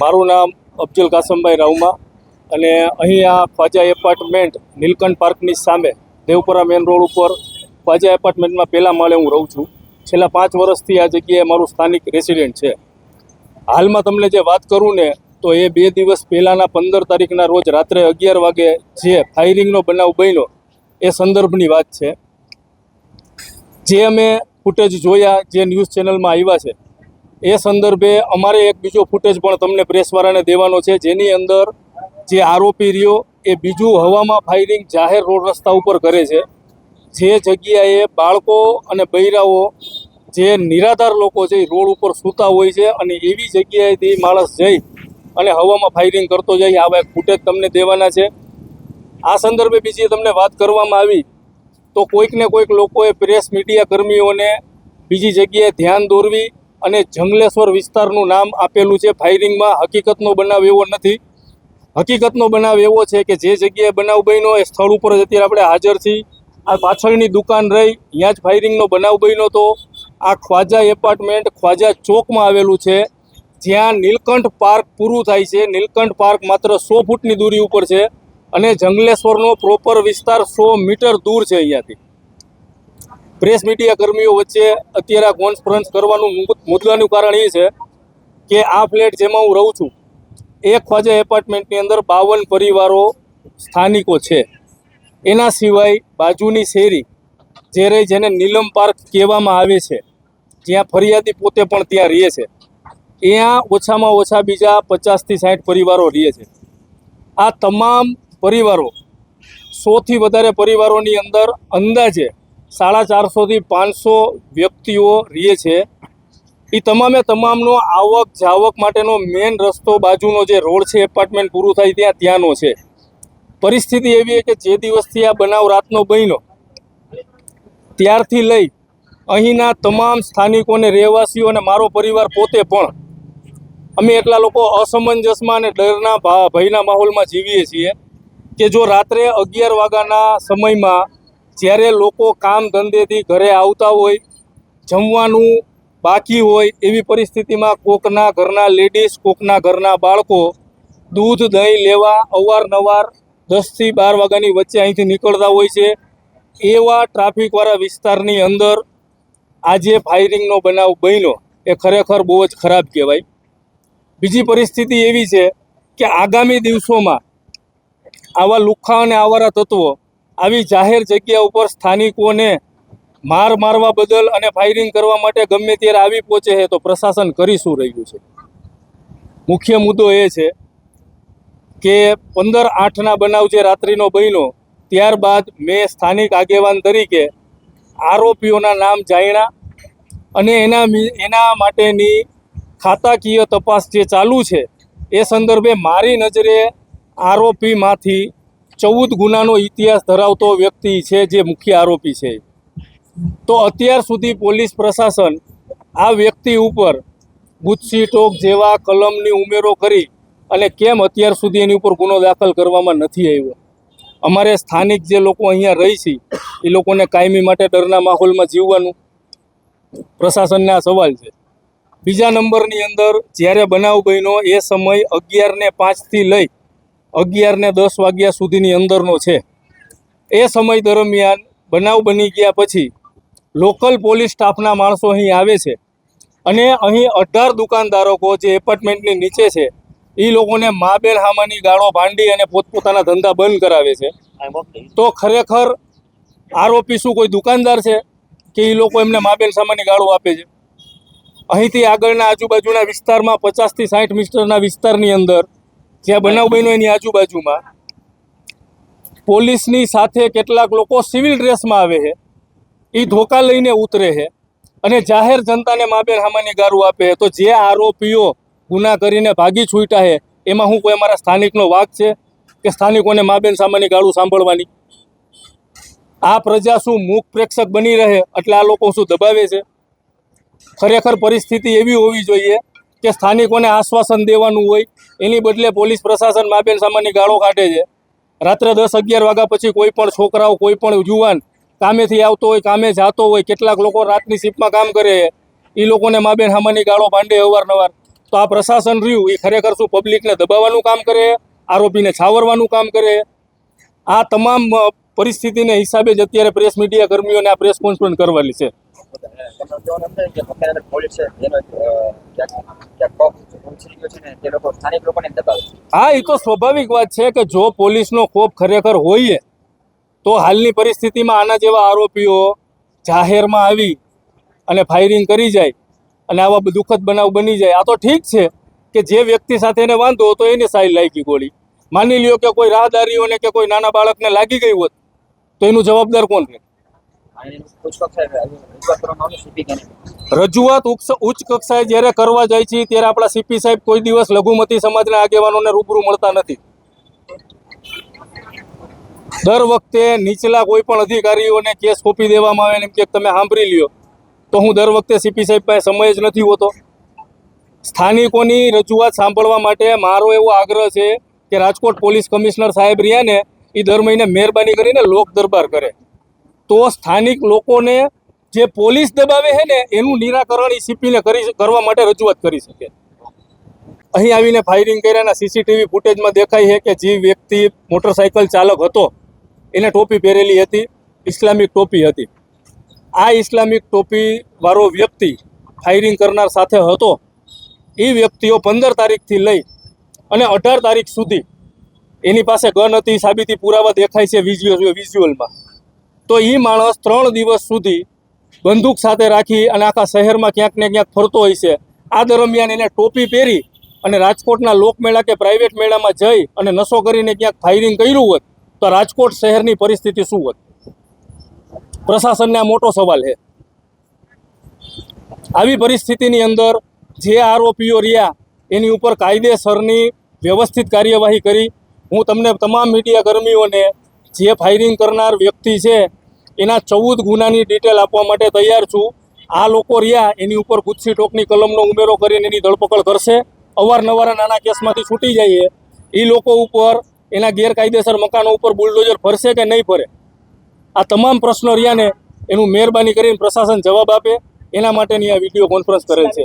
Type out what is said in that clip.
મારું નામ અબ્દુલ કાસમભાઈ રાઉમા અને અહીં આ ખ્વાજા એપાર્ટમેન્ટ નીલકંઠ પાર્કની સામે દેવપુરા મેન રોડ ઉપર ખ્વાજા એપાર્ટમેન્ટમાં પહેલાં માળે હું રહું છું. છેલ્લા પાંચ વર્ષથી આ જગ્યાએ મારું સ્થાનિક રેસિડેન્ટ છે. હાલમાં તમને જે વાત કરું ને, તો એ બે દિવસ પહેલાંના પંદર તારીખના રોજ રાત્રે અગિયાર વાગે જે ફાયરિંગનો બનાવ બન્યો, એ સંદર્ભની વાત છે. જે અમે ફૂટેજ જોયા, જે ન્યૂઝ ચેનલમાં આવ્યા છે એ સંદર્ભે અમારે એક બીજો ફૂટેજ પણ તમને પ્રેસવાળાને દેવાનો છે, જેની અંદર જે આરોપી રહ્યો, એ બીજું હવામાં ફાયરિંગ જાહેર રોડ રસ્તા ઉપર કરે છે. જે જગ્યાએ બાળકો અને બૈરાઓ, જે નિરાધાર લોકો છે, એ રોડ ઉપર સૂતા હોય છે અને એવી જગ્યાએથી માણસ જઈ અને હવામાં ફાયરિંગ કરતો જાય, આવા એક ફૂટેજ તમને દેવાના છે. આ સંદર્ભે બીજી તમને વાત કરવામાં આવી, તો કોઈકને કોઈક લોકોએ પ્રેસ મીડિયા કર્મીઓને બીજી જગ્યાએ ધ્યાન દોરવી અને જંગલેશ્વર વિસ્તારનું નામ આપેલું છે. ફાયરિંગમાં હકીકતનો બનાવ એવો નથી. હકીકતનો બનાવ એવો છે કે જે જગ્યાએ બનાવ બન્યો એ સ્થળ ઉપર જ અત્યારે આપણે હાજર છીએ. આ પાછળની દુકાન રહી, ત્યાં જ ફાયરિંગનો બનાવ બન્યો તો આ ખ્વાજા એપાર્ટમેન્ટ ખ્વાજા ચોકમાં આવેલું છે. જ્યાં નીલકંઠ પાર્ક પૂરું થાય છે. નીલકંઠ પાર્ક માત્ર સો ફૂટની દૂરી ઉપર છે અને જંગલેશ્વરનો પ્રોપર વિસ્તાર સો મીટર દૂર છે અહીંયાથી. પ્રેસ મીડિયા કર્મીઓ વચ્ચે અત્યારે આ કોન્ફરન્સ કરવાનું મુદ્દાનું કારણ એ છે કે આ ફ્લેટ જેમાં હું રહું છું એક ખ્વાજા એપાર્ટમેન્ટની અંદર બાવન પરિવારો સ્થાનિકો છે. એના સિવાય બાજુની શેરી, જે રહી જેને નીલમ પાર્ક કહેવામાં આવે છે, જ્યાં ફરિયાદી પોતે પણ ત્યાં રહે છે. ત્યાં ઓછામાં ઓછા બીજા પચાસથી સાઠ પરિવારો રહે છે. આ તમામ પરિવારો, સોથી વધારે પરિવારોની અંદર અંદાજે સાડા ચારસોથી પાંચસો વ્યક્તિઓ રહે છે. એ તમામે તમામનો આવક જાવક માટેનો મેન રસ્તો બાજુનો જે રોડ છે, એપાર્ટમેન્ટ પૂરું થાય ત્યાં, ત્યાંનો છે. પરિસ્થિતિ એવી છે કે જે દિવસથી આ બનાવ રાતનો બન્યો, ત્યારથી લઈ અહીંના તમામ સ્થાનિકોને રહેવાસીઓ અને મારો પરિવાર પોતે પણ અમે એટલા લોકો અસમંજસમાં અને ડરના ભયના માહોલમાં જીવીએ છીએ કે જો રાત્રે અગિયાર વાગ્યાના સમયમાં જ્યારે લોકો કામ ધંધેથી ઘરે આવતા હોય, જમવાનું બાકી હોય એવી પરિસ્થિતિમાં કોકના ઘરના લેડીઝ કોકના ઘરના બાળકો દૂધ, દહીં લેવા અવારનવાર દસથી બાર વાગ્યાની વચ્ચે અહીંથી નીકળતા હોય છે. એવા ટ્રાફિકવાળા વિસ્તારની અંદર આજે ફાયરિંગનો બનાવ બન્યો. એ ખરેખર બહુ જ ખરાબ કહેવાય. બીજી પરિસ્થિતિ એવી છે કે આગામી દિવસોમાં આવા લુખ્ખા અને આવારા તત્વો આવી જાહેર જગ્યા ઉપર સ્થાનિકોને માર મારવા બદલ અને ફાયરિંગ કરવા માટે ગમે ત્યારે આવી પહોંચે છે, તો પ્રશાસન કરી શું રહ્યું છે? મુખ્ય મુદ્દો એ છે કે પંદર આઠના બનાવ જે રાત્રિનો બન્યો, ત્યારબાદ મેં સ્થાનિક આગેવાન તરીકે આરોપીઓના નામ જાણ્યા અને એના એના માટેની ખાતાકીય તપાસ જે ચાલુ છે, એ સંદર્ભે મારી નજરે આરોપીમાંથી ચૌદ ગુનાનો ઇતિહાસ ધરાવતો વ્યક્તિ છે જે મુખ્ય આરોપી છે. તો અત્યાર સુધી પોલીસ પ્રશાસન આ વ્યક્તિ ઉપર ગુચ્છી ટોક જેવા કલમની ઉમેરો કરી અને કેમ અત્યાર સુધી એની ઉપર ગુનો દાખલ કરવામાં નથી આવ્યો? અમારે સ્થાનિક જે લોકો અહીંયા રહી છે, એ લોકોને કાયમી માટે ડરના માહોલમાં જીવવાનું પ્રશાસનને આ સવાલ છે. બીજા નંબરની અંદર જ્યારે બનાવ બન્યો એ સમય અગિયારને પાંચથી લઈ અગિયાર ને દસ વાગ્યા સુધીની અંદરનો છે. એ સમય દરમિયાન બનાવ બની ગયા પછી લોકલ પોલીસ સ્ટાફના માણસો અહીં આવે છે અને અહીં અઢાર દુકાનધારકો જે એપાર્ટમેન્ટની નીચે છે એ લોકોને મા બેન હામાની ગાળો ભાંડી અને પોતપોતાના ધંધા બંધ કરાવે છે. તો ખરેખર આરોપી શું કોઈ દુકાનદાર છે કે એ લોકો એમને મા બેન સામાની ગાળો આપે છે? અહીંથી આગળના આજુબાજુના વિસ્તારમાં પચાસથી સાઠ મીટરના વિસ્તારની અંદર જ્યાં બનાવ બન્યો એની આજુબાજુમાં, પોલીસની સાથે કેટલાક લોકો સિવિલ ડ્રેસમાં આવે છે. એ ધોકા લઈને ઉતરે છે અને જાહેર જનતાને માબેર હામાની ગારું આપે તો જે આરોપીઓ ગુના કરીને ભાગી છૂટ્યા છે, એમાં હું કોઈ અમારા સ્થાનિકનો વાક છે કે સ્થાનિકોને માબેન સામાની ગાળું સાંભળવાની? આ પ્રજા શું મૂક પ્રેક્ષક બની રહે? એટલે આ લોકો શું દબાવે છે? ખરેખર પરિસ્થિતિ એવી હોવી જોઈએ કે સ્થાનિકોને આશ્વાસન દેવાનું હોય, એની બદલે પોલીસ પ્રશાસન માબેન સામાની ગાળો કાઢે છે. રાત્રે દસ અગિયાર વાગ્યા પછી કોઈ પણ છોકરાઓ, કોઈ પણ યુવાન કામેથી આવતો હોય, કામે જતો હોય, કેટલાક લોકો રાતની શિફ્ટમાં કામ કરે એ લોકોને માબેન સામાની ગાળો ભાંડે અવારનવાર. તો આ પ્રશાસન રહ્યું એ ખરેખર શું પબ્લિકને દબાવવાનું કામ કરે આરોપીને છાવરવાનું કામ કરે આ તમામ પરિસ્થિતિને હિસાબે જ અત્યારે પ્રેસ મીડિયા કર્મીઓને આ પ્રેસ કોન્ફરન્સ કરવાની છે. તે હા, એ તો સ્વાભાવિક વાત છે કે જો પોલીસનો કોપ ખરેખર હોઈએ, તો હાલની પરિસ્થિતિમાં આના જેવા આરોપીઓ જાહેરમાં આવી અને ફાયરિંગ કરી જાય અને આવા દુઃખદ બનાવ બની જાય. આ તો ઠીક છે કે જે વ્યક્તિ સાથે એને વાંધો હતો એને સાઈ લાગી ગોળી. માની લ્યો કે કોઈ રાહદારીઓને કે કોઈ નાના બાળકને લાગી ગઈ હોત, તો એનું જવાબદાર કોણ છે અને એનું ઉચ્ચ કક્ષાએ રજૂઆત ઉચ્ચ કક્ષાએ જ્યારે કરવા જાય છે, ત્યારે આપણા સીપી સાહેબ કોઈ દિવસ લઘુમતી સમાજના આગેવાનોને રૂબરૂ મળતા નથી. દર વખતે નીચલા કોઈ પણ અધિકારીઓને કેસ સોંપી દેવામાં આવે એમ કે તમે સાંભળી લ્યો. તો હું દર વખતે સીપી સાહેબ પાસે સમય જ નથી હોતો. સ્થાનિકોની રજૂઆત સાંભળવા માટે મારો એવો આગ્રહ છે કે રાજકોટ પોલીસ કમિશનર સાહેબ રહ્યા ને એ દર મહિને મહેરબાની કરીને લોક દરબાર કરે. તો સ્થાનિક લોકોને જે પોલીસ દબાવે છે ને, એનું નિરાકરણ એ સીપીને કરી કરવા માટે રજૂઆત કરી શકે. અહીં આવીને ફાયરિંગ કર્યાના સીસીટીવી ફૂટેજમાં દેખાય છે કે જે વ્યક્તિ મોટરસાયકલ ચાલક હતો, એને ટોપી પહેરેલી હતી, ઇસ્લામિક ટોપી હતી. આ ઇસ્લામિક ટોપીવાળો વ્યક્તિ ફાયરિંગ કરનાર સાથે હતો. એ વ્યક્તિઓ પંદર તારીખથી લઈ અને અઢાર તારીખ સુધી એની પાસે ગન હતી, સાબિતી પુરાવા દેખાય છે વિઝ્યુઅલ વિઝ્યુઅલમાં તો એ માણસ ત્રણ દિવસ સુધી બંદૂક સાથે રાખી અને આખા શહેરમાં ક્યાંક ને ક્યાંક ફરતો હોય છે. આ દરમિયાન એને ટોપી પહેરી અને રાજકોટના લોકમેળા કે પ્રાઇવેટ મેળામાં જઈ અને નશો કરીને ક્યાંક ફાયરિંગ કર્યું હોત, તો રાજકોટ શહેરની પરિસ્થિતિ શું હોત? પ્રશાસનને આ મોટો સવાલ છે. આવી પરિસ્થિતિની અંદર જે આરોપીઓ રહ્યા, એની ઉપર કાયદેસરની વ્યવસ્થિત કાર્યવાહી કરી. હું તમને તમામ મીડિયા કર્મીઓને જે ફાયરિંગ કરનાર વ્યક્તિ છે, એના ચૌદ ગુનાની ડિટેલ આપવા માટે તૈયાર છું. આ લોકો રહ્યા, એની ઉપર ગુસ્સી ટોકની કલમનો ઉમેરો કરીને એની ધરપકડ કરશે. અવારનવાર નાના કેસમાંથી છૂટી જઈએ. એ લોકો ઉપર, એના ગેરકાયદેસર મકાનો ઉપર બુલડોઝર ફરશે કે નહીં ફરે? આ તમામ પ્રશ્નો રહ્યા ને, એનું મહેરબાની કરીને પ્રશાસન જવાબ આપે. એના માટેની આ વીડિયો કોન્ફરન્સ કરેલ છે.